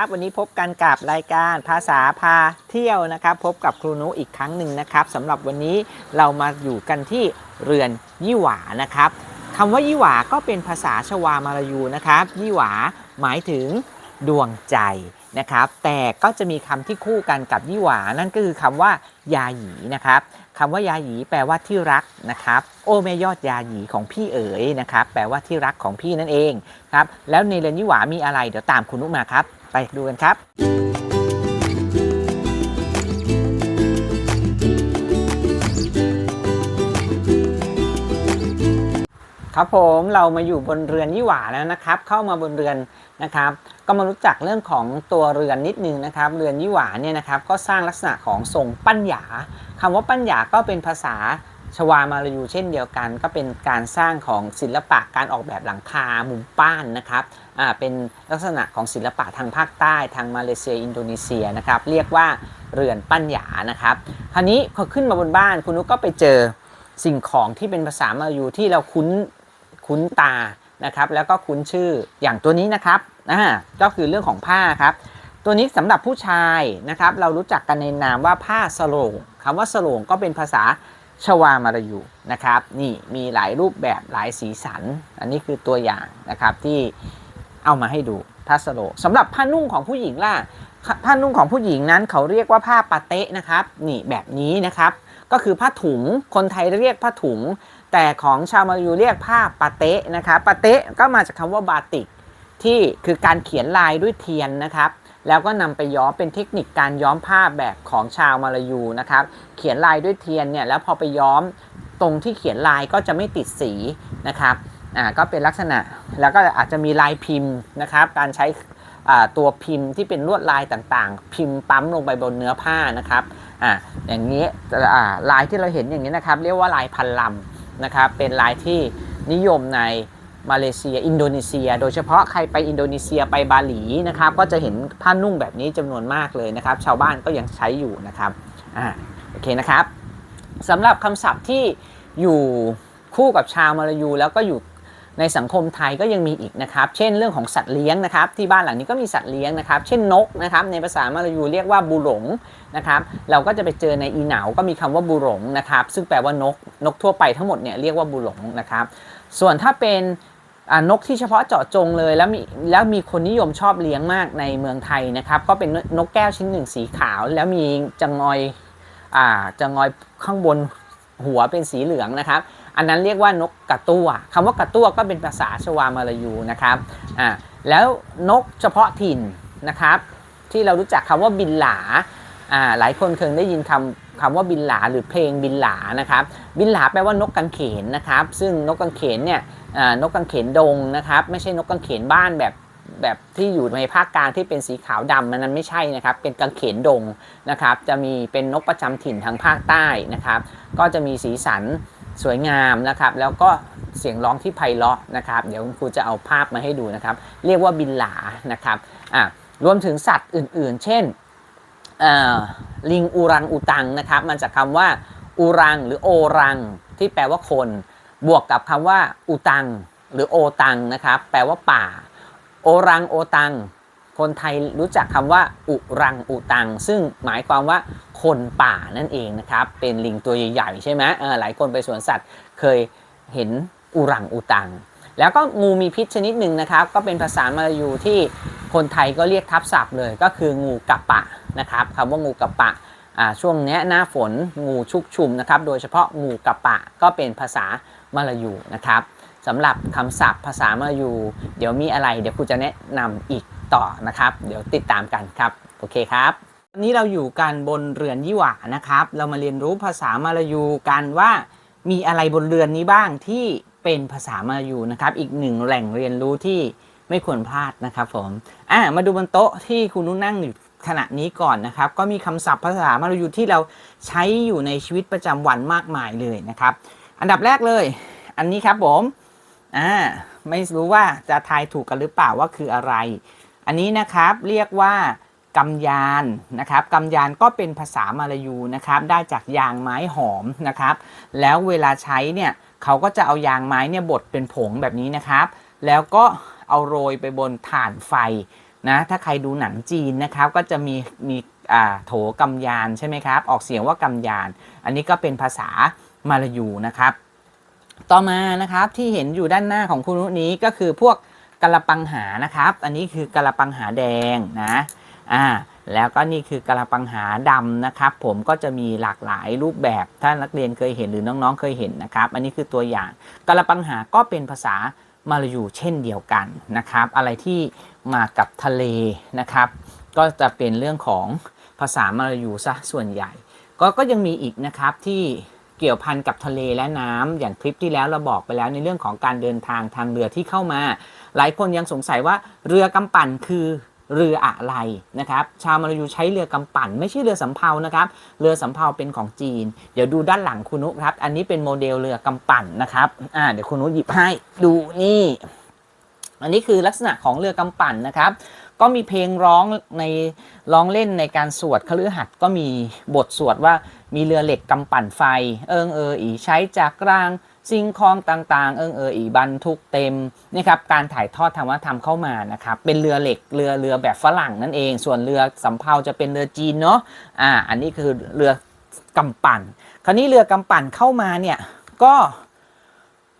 ับวันนี้พบกันกับรายการภาษาพาเที่ยวนะครับ พบกับครูนุอีกครั้งหนึ่งนะครับสำหรับวันนี้เรามาอยู่กันที่เรือนยี่หวานะครับคำว่ายี่หวาก็เป็นภาษาชวามาลายูนะครับ ยี่หวาหมายถึงดวงใจนะครับ แต่ก็จะมีคำที่คู่กันกับยี่หวานั่นก็คือคำว่ายาหยีนะครับคำว่ายาหยีแปลว่าที่รักนะครับ โอ้แม่ยอดยาหยีของพี่เอ๋ยนะครับ แปลว่าที่รักของพี่นั่นเองครับ แล้วในเรือนยี่หวามีอะไรเดี๋ยวตามคุณนุมาครับ ไปดูกันครับครับผมเรามาอยู่บนเรือนยี่หว่าแล้วนะครับ เข้ามาบนเรือนนะครับ ก็มารู้จักเรื่องของตัวเรือนนิดนึงนะครับ เรือนยี่หว่าเนี่ยนะครับก็สร้างลักษณะของทรงปั้นหยาคำว่าปั้นหยาก็เป็นภาษา ชวามาลายูเช่นเดียวกัน ก็เป็นการสร้างของศิลปะการออกแบบหลังคามุมป้านนะครับอ่าเป็นลักษณะของศิลปะทางภาคใต้ทางมาเลเซียอินโดนีเซียนะครับเรียกว่าเรือนปั้นหยานะครับคราวนี้พอขึ้นมาบนบ้านคุณนุกก็ไปเจอสิ่งของที่เป็นภาษามาลายูที่เราคุ้นคุ้นตานะครับแล้วก็คุ้นชื่ออย่างตัวนี้นะครับอ่าก็คือเรื่องของผ้าครับตัวนี้สำหรับผู้ชายนะครับเรารู้จักกันในนามว่าผ้าสโลงคำว่าสโลงก็เป็นภาษา ชวามาลายูนะครับ นี่มีหลายรูปแบบหลายสีสัน อันนี้คือตัวอย่างนะครับที่เอามาให้ดูผ้าสโลสำหรับผ้านุ่งของผู้หญิงล่ะผ้านุ่งของผู้หญิงนั้นเขาเรียกว่าผ้าปาเตะนะครับ นี่แบบนี้นะครับ ก็คือผ้าถุงคนไทยเรียกผ้าถุง แต่ของชาวมาลายูเรียกผ้าปาเตะนะครับปาเตะก็มาจากคำว่าบาติกที่คือการเขียนลายด้วยเทียนนะครับ แล้วก็นำไปย้อมเป็นเทคนิคการย้อมผ้าแบบของชาวมาลายูนะครับ เขียนลายด้วยเทียนเนี่ยแล้วพอไปย้อมตรงที่เขียนลายก็จะไม่ติดสีนะครับอ่าก็เป็นลักษณะแล้วก็อาจจะมีลายพิมพ์นะครับ การใช้ตัวพิมพ์ที่เป็นลวดลายต่างๆ พิมพ์ปั๊มลงไปบนเนื้อผ้านะครับอ่าอย่างนี้อ่าลายที่เราเห็นอย่างนี้นะครับ เรียกว่าลายพันลำนะครับ เป็นลายที่นิยมใน มาเลเซีย อินโดนีเซีย โดยเฉพาะใครไปอินโดนีเซียไปบาหลีนะครับก็จะเห็นผ้านุ่งแบบนี้จำนวนมากเลยนะครับ ชาวบ้านก็ยังใช้อยู่นะครับอ่าโอเคนะครับสำหรับคำศัพท์ที่อยู่คู่กับชาวมาลายู แล้วก็อยู่ในสังคมไทยก็ยังมีอีกนะครับ เช่นเรื่องของสัตว์เลี้ยงนะครับ ที่บ้านหลังนี้ก็มีสัตว์เลี้ยงนะครับ เช่นนกนะครับ ในภาษามาลายูเรียกว่าบูหลงนะครับ เราก็จะไปเจอในอีเหนาก็มีคำว่าบูหลงนะครับ ซึ่งแปลว่านก นกทั่วไปทั้งหมดเนี่ยเรียกว่าบูหลงนะครับ ส่วนถ้าเป็น นกที่เฉพาะเจาะจงเลย แล้วมีแล้วมีคนนิยมชอบเลี้ยงมากในเมืองไทยนะครับ ก็เป็นนกแก้วชิ้นหนึ่งสีขาว แล้วมีจะงอยอ่าจะงอยข้างบนหัวเป็นสีเหลืองนะครับ อันนั้นเรียกว่านกกระตั้วคำว่ากระตั้วก็เป็นภาษาชวามาลายูนะครับอ่าแล้วนกเฉพาะถิ่นนะครับ ที่เรารู้จักคำว่าบินหลาอ่าหลายคนเคยได้ยินคำ คำว่าบินหลาหรือเพลงบินหลานะครับ บินหลาแปลว่านกกังเขนนะครับ ซึ่งนกกังเขนเนี่ยนกกังเขนดงนะครับ ไม่ใช่นกกังเขนบ้านแบบแบบที่อยู่ในภาคกลางที่เป็นสีขาวดำมันนั้นไม่ใช่นะครับ เป็นกังเขนดงนะครับ จะมีเป็นนกประจำถิ่นทางภาคใต้นะครับ ก็จะมีสีสันสวยงามนะครับ แล้วก็เสียงร้องที่ไพเราะนะครับ เดี๋ยวครูจะเอาภาพมาให้ดูนะครับ เรียกว่าบินหลานะครับอ่ารวมถึงสัตว์อื่น ๆ เช่น ลิงอูรังอูตังนะครับมาจากคำว่าอูรังหรือโอรัง ที่แปลว่าคน บวกกับคำว่าอูตัง หรือโอตังนะครับแปลว่าป่า โอรังโอตัง คนไทยรู้จักคำว่าอุรังอุตัง ซึ่งหมายความว่าคนป่านั่นเองนะครับเป็นลิงตัวใหญ่ๆใช่ไหมหลายคนไปสวนสัตว์เคยเห็นอุรังอุตัง แล้วก็งูมีพิษชนิดหนึ่งนะครับ ก็เป็นภาษามาลายูที่ คนไทยก็เรียกทับศัพท์เลยก็คืองูกับปะนะครับคำว่างูกับปะช่วงนี้หน้าฝนงูชุกชุมนะครับโดยเฉพาะงูกับปะก็เป็นภาษามาลายูนะครับสำหรับคำศัพท์ภาษามาลายูเดี๋ยวมีอะไรเดี๋ยวครูจะแนะนำอีกต่อนะครับ เดี๋ยวติดตามกันครับโอเคครับวันนี้เราอยู่กันบนเรือนยี่หวานะครับ เรามาเรียนรู้ภาษามาลายูกันว่ามีอะไรบนเรือนนี้บ้างที่เป็นภาษามาลายูนะครับ อีกหนึ่งแหล่งเรียนรู้ที่ ไม่ควรพลาดนะครับผมอ่ามาดูบนโต๊ะที่คุณนุ่นนั่งอยู่ขณะนี้ก่อนนะครับ ก็มีคำศัพท์ภาษามาลายูที่เราใช้อยู่ในชีวิตประจำวันมากมายเลยนะครับ อันดับแรกเลย อันนี้ครับผมอ่าไม่รู้ว่าจะทายถูกกันหรือเปล่าว่าคืออะไร อันนี้นะครับเรียกว่ากำยานนะครับกำยานก็เป็นภาษามาลายูนะครับได้จากยางไม้หอมนะครับ แล้วเวลาใช้เนี่ยเขาก็จะเอายางไม้เนี่ยบดเป็นผงแบบนี้นะครับ แล้วก็ เอาโรยไปบนถ่านไฟนะถ้าใครดูหนังจีนนะครับ ก็จะมีมีโถกำยานใช่ไหมครับ ออกเสียงว่ากำยาน อันนี้ก็เป็นภาษามาลายูนะครับ ต่อมานะครับที่เห็นอยู่ด้านหน้าของคุณนุนี้ก็คือพวกกะละปังหานะครับ อันนี้คือกะละปังหาแดงนะอ่าแล้วก็นี่คือกะละปังหาดำนะครับ ผมก็จะมีหลากหลายรูปแบบ ถ้านักเรียนเคยเห็นหรือน้องๆเคยเห็นนะครับ อันนี้คือตัวอย่างกะละปังหาก็เป็นภาษา มาลายูเช่นเดียวกันนะครับ อะไรที่มากับทะเลนะครับ ก็จะเป็นเรื่องของภาษามาลายูซะส่วนใหญ่ ก็ก็ยังมีอีกนะครับที่เกี่ยวพันกับทะเลและน้ำอย่างคลิปที่แล้วเราบอกไปแล้วในเรื่องของการเดินทางทางเรือที่เข้ามา หลายคนยังสงสัยว่าเรือกำปั่นคือ เรืออะไรนะครับ ชาวมาลายูใช้เรือกำปั่น ไม่ใช่เรือสำเภานะครับ เรือสำเภาเป็นของจีน เดี๋ยวดูด้านหลังคุณนุครับ อันนี้เป็นโมเดลเรือกำปั่นนะครับอ่าเดี๋ยวคุณนุหยิบให้ดูนี่ อันนี้คือลักษณะของเรือกำปั่นนะครับ ก็มีเพลงร้องในร้องเล่นในการสวดคฤหัสถ์ก็มีบทสวดว่ามีเรือเหล็กกำปั่นไฟ เอิงเอออีใช้จากกลาง สิ่งของต่างๆ เอิงเอออีบรรทุกเต็มนี่ครับการถ่ายทอดธรรมธรรมเข้ามานะครับเป็นเรือเหล็กเรือเรือแบบฝรั่งนั่นเอง ส่วนเรือสำเภาจะเป็นเรือจีนเนาะอ่าอันนี้คือเรือกำปั่น คราวนี้เรือกำปั่นเข้ามาเนี่ยก็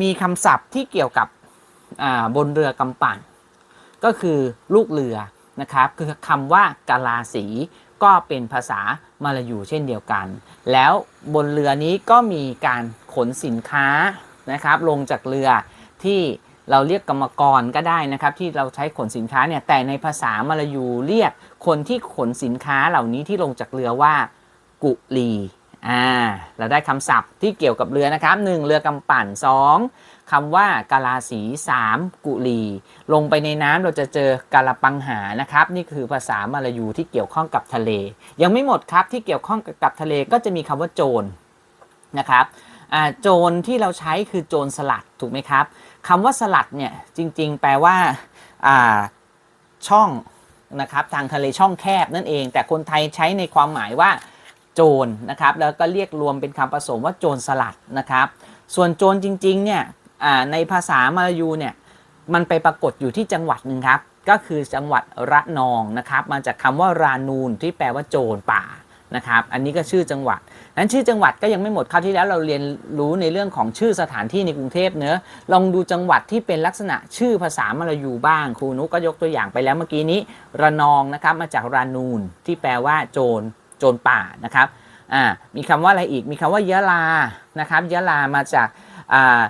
มีคำศัพท์ที่เกี่ยวกับอ่าบนเรือกำปั่น ก็คือลูกเรือนะครับคือคำว่ากาลาสีก็เป็นภาษามาลายูเช่นเดียวกัน แล้วบนเรือนี้ก็มีการ ขนสินค้านะครับ ลงจากเรือที่เราเรียกกรรมกรก็ได้นะครับ ที่เราใช้ขนสินค้าเนี่ยแต่ในภาษามาลายูเรียกคนที่ขนสินค้าเหล่านี้ที่ลงจากเรือว่า กุลีอ่าเราได้คำศัพท์ที่เกี่ยวกับเรือนะครับ 1. เรือกำปั่น 2. คำว่ากาลาสี 3. กุลี ลงไปในน้ำเราจะเจอกาลปังหานะครับ นี่คือภาษามาลายูที่เกี่ยวข้องกับทะเล ยังไม่หมดครับที่เกี่ยวข้องกับทะเลก็จะมีคำว่าโจรนะครับ โจรที่เราใช้คือโจรสลัดถูกไหมครับคำว่าสลัดเนี่ยจริง ๆ แปลว่าช่องนะครับทางทะเลช่องแคบนั่นเอง แต่คนไทยใช้ในความหมายว่าโจรนะครับแล้วก็เรียกรวมเป็นคำผสมว่าโจรสลัดนะครับ ส่วนโจรจริงๆเนี่ยในภาษามาลายูเนี่ยมันไปปรากฏอยู่ที่จังหวัดหนึ่งครับ ก็คือจังหวัดระนองนะครับ มาจากคำว่ารานูนที่แปลว่าโจรป่า นะครับ อันนี้ก็ชื่อจังหวัด นั้นชื่อจังหวัดก็ยังไม่หมดคราวที่แล้วเราเรียนรู้ในเรื่องของชื่อสถานที่ในกรุงเทพเนอะลองดูจังหวัดที่เป็นลักษณะชื่อภาษามาลายูบ้าง ครูนุก็ยกตัวอย่างไปแล้วเมื่อกี้นี้ ระนองนะครับ มาจากรานูนที่แปลว่าโจร โจรป่านะครับ อ่า มีคำว่าอะไรอีก มีคำว่ายะลา นะครับ ยะลา มาจาก อ่า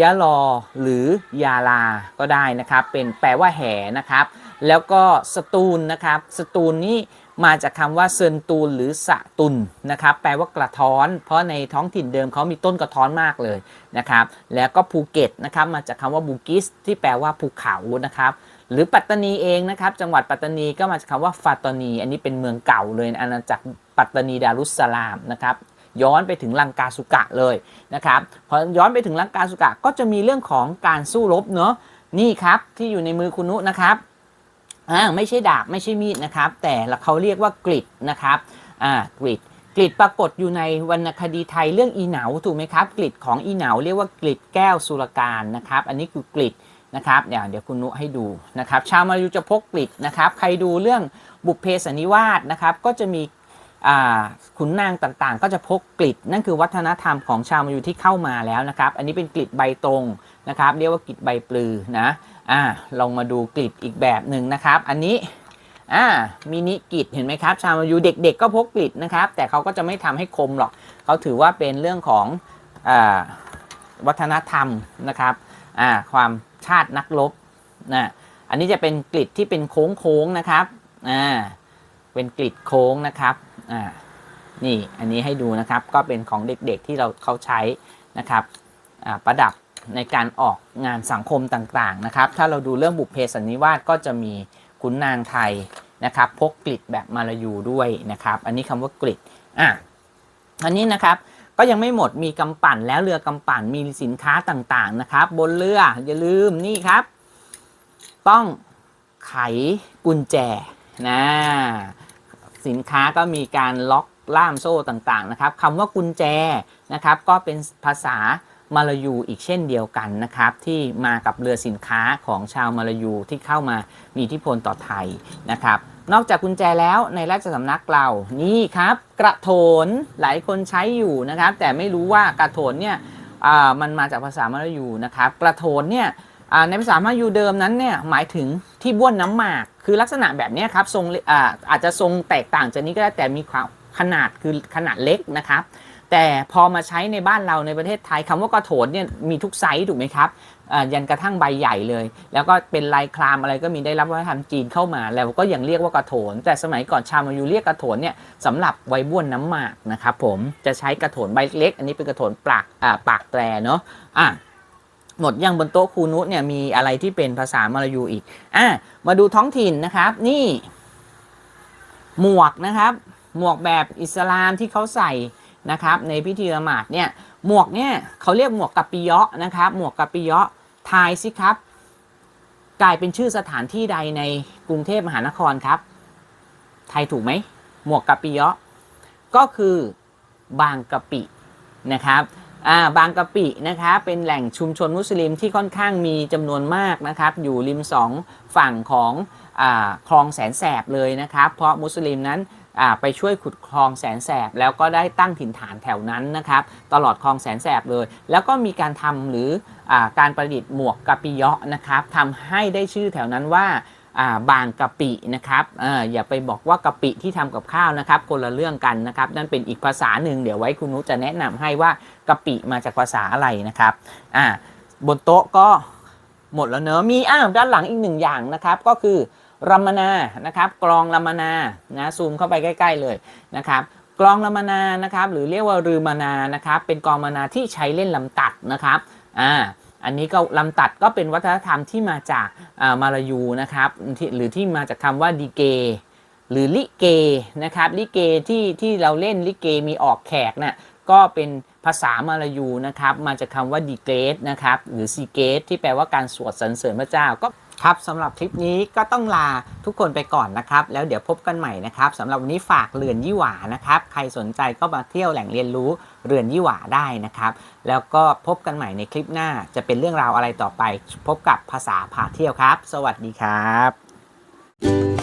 ยะลอหรือยาลา ก็ได้นะครับ เป็นแปลว่าแห่นะครับ แล้วก็สตูลนะครับ สตูลนี่ มาจากคำว่าเซินตูลหรือสะตุนนะครับแปลว่ากระท้อน เพราะในท้องถิ่นเดิมเขามีต้นกระท้อนมากเลยนะครับแล้วก็ภูเก็ตนะครับมาจากคำว่าบูกิสที่แปลว่าภูเขานะครับหรือปัตตานีเองนะครับจังหวัดปัตตานีก็มาจากคำว่าฟาตานี อันนี้เป็นเมืองเก่าเลยอาณาจักรปัตตานีดารุสสลามนะครับย้อนไปถึงลังกาสุกะเลยนะครับพอย้อนไปถึงลังกาสุกะก็จะมีเรื่องของการสู้รบเนาะนี่ครับที่อยู่ในมือคุณนุนะครับ อ่าไม่ใช่ดาบไม่ใช่มีดนะครับ แต่เขาเรียกว่ากริดนะครับอ่ากริดกริดปรากฏอยู่ในวรรณคดีไทยเรื่องอีเหนาถูกไหมครับกริดของอีเหนาเรียกว่ากริดแก้วสุรการนะครับ อันนี้คือกริดนะครับเดี๋ยวเดี๋ยวคุณนุให้ดูนะครับ ชาวมาลายูจะพกกริดนะครับ ใครดูเรื่องบุพเพสันนิวาสนะครับ ก็จะมีอ่าขุนนางต่างๆ ก็จะพกกริดนั่นคือวัฒนธรรมของชาวมาลายูที่เข้ามาแล้วนะครับ อันนี้เป็นกริดใบตรงนะครับ เรียกว่ากริดใบปลือนะ อ่าลองมาดูกริดอีกแบบหนึ่งนะครับ อันนี้อ่ามินิกริดเห็นไหมครับ ชาวมายูเด็ก ๆ ก็พกกริดนะครับ แต่เขาก็จะไม่ทำให้คมหรอกเขาถือว่าเป็นเรื่องของอ่าวัฒนธรรมนะครับอ่าความชาตินักรบนะอันนี้จะเป็นกริดที่เป็นโค้งๆนะครับอ่าเป็นกริดโค้งนะครับอ่านี่อันนี้ให้ดูนะครับก็เป็นของเด็กๆที่เราเขาใช้นะครับอ่าประดับ ในการออกงานสังคมต่างๆนะครับ ถ้าเราดูเรื่องบุพเพสันนิวาสก็จะมีขุนนางไทยนะครับ พกกลิดแบบมาลายูด้วยนะครับ อันนี้คำว่ากลิดอะอันนี้นะครับก็ยังไม่หมดมีกำปั่นแล้วเรือกำปั่นมีสินค้าต่างๆนะครับ บนเรืออย่าลืมนี่ครับ ต้องไขกุญแจนะสินค้าก็มีการล็อกล่ามโซ่ต่างๆนะครับคำว่ากุญแจนะครับ ก็เป็นภาษา มาลายูอีกเช่นเดียวกันนะครับ ที่มากับเรือสินค้าของชาวมาลายูที่เข้ามามีอิทธิพลต่อไทยนะครับ นอกจากกุญแจแล้วในราชสำนักเรานี่ครับ กระโถนหลายคนใช้อยู่นะครับ แต่ไม่รู้ว่ากระโถนเนี่ยมันมาจากภาษามาลายูนะครับ กระโถนเนี่ยในภาษามาลายูเดิมนั้นเนี่ยหมายถึงที่บ้วนน้ำหมาก คือลักษณะแบบนี้ครับทรงอาอาจจะทรงแตกต่างจากนี้ก็ได้แต่มีความขนาดคือขนาดเล็กนะครับ แต่พอมาใช้ในบ้านเราในประเทศไทยคำว่ากระโถนเนี่ยมีทุกไซส์ถูกไหมครับยันกระทั่งใบใหญ่เลย แล้วก็เป็นลายคลามอะไรก็มีได้รับวัฒนธรรมจีนเข้ามา แล้วก็ยังเรียกว่ากระโถน แต่สมัยก่อนชาวมายูเรียกกระโถนเนี่ยสำหรับไว้บ้วนน้ำหมากนะครับผมจะใช้กระโถนใบเล็ก อันนี้เป็นกระโถนปากปากแตรเนาะอะหมดยังบนโต๊ะครูนุเนี่ยมีอะไรที่เป็นภาษามาลายูอีกอะมาดูท้องถิ่นนะครับ นี่ หมวกนะครับ หมวกแบบอิสลามที่เขาใส่ นะครับในพิธีละหมาดเนี่ยหมวกเนี่ยเขาเรียกหมวกกัปปิยะนะครับหมวกกัปปิยะทายสิครับ กลายเป็นชื่อสถานที่ใดในกรุงเทพมหานครครับไทยถูกไหมหมวกกัปปิยะก็คือบางกะปินะครับอ่าบางกะปินะครับเป็นแหล่งชุมชนมุสลิมที่ค่อนข้างมีจำนวนมากนะครับ อยู่ริมสองฝั่งของอาคลองแสนแสบเลยนะครับ เพราะมุสลิมนั้น ไปช่วยขุดคลองแสนแสบ แล้วก็ได้ตั้งถิ่นฐานแถวนั้นนะครับ ตลอดคลองแสนแสบเลย แล้วก็มีการทำหรืออการประดิษฐ์หมวกกะปิเยาะนะครับทำให้ได้ชื่อแถวนั้นว่าบางกะปินะครับออย่าไปบอกว่ากะปิที่ทำกับข้าวนะครับ คนละเรื่องกันนะครับ นั่นเป็นอีกภาษาหนึ่งเดี๋ยวไว้คุณนุชจะแนะนำให้ว่ากะปิมาจากภาษาอะไรนะครับบนโต๊ะก็หมดแล้วเนอะมีอ้าวด้านหลังอีกหนึ่งอย่างนะครับ ก็คือ รัมมนานะครับกลองรัมมนานะซูมเข้าไปใกล้ ๆเลยนะครับกลองรัมมนานะครับหรือเรียกว่ารือมานานะครับเป็นกลองมานาที่ใช้เล่นลำตัดนะครับอ่าอันนี้ก็ลำตัดก็เป็นวัฒนธรรมที่มาจากอ่ามาลายูนะครับหรือที่มาจากคำว่าดีเกหรือลิเกนะครับลิเกที่ที่เราเล่นลิเกมีออกแขกน่ะก็เป็นภาษามาลายูนะครับมาจากคำว่าดีเกตนะครับหรือซีเกตที่แปลว่าการสวดสรรเสริญพระเจ้าก็ ครับสำหรับคลิปนี้ก็ต้องลาทุกคนไปก่อนนะครับ แล้วเดี๋ยวพบกันใหม่นะครับสำหรับวันนี้ฝากเรือนยี่หวานะครับ ใครสนใจก็มาเที่ยวแหล่งเรียนรู้เรือนยี่หวาได้นะครับ แล้วก็พบกันใหม่ในคลิปหน้าจะเป็นเรื่องราวอะไรต่อไป พบกับภาษาพาเที่ยวครับ สวัสดีครับ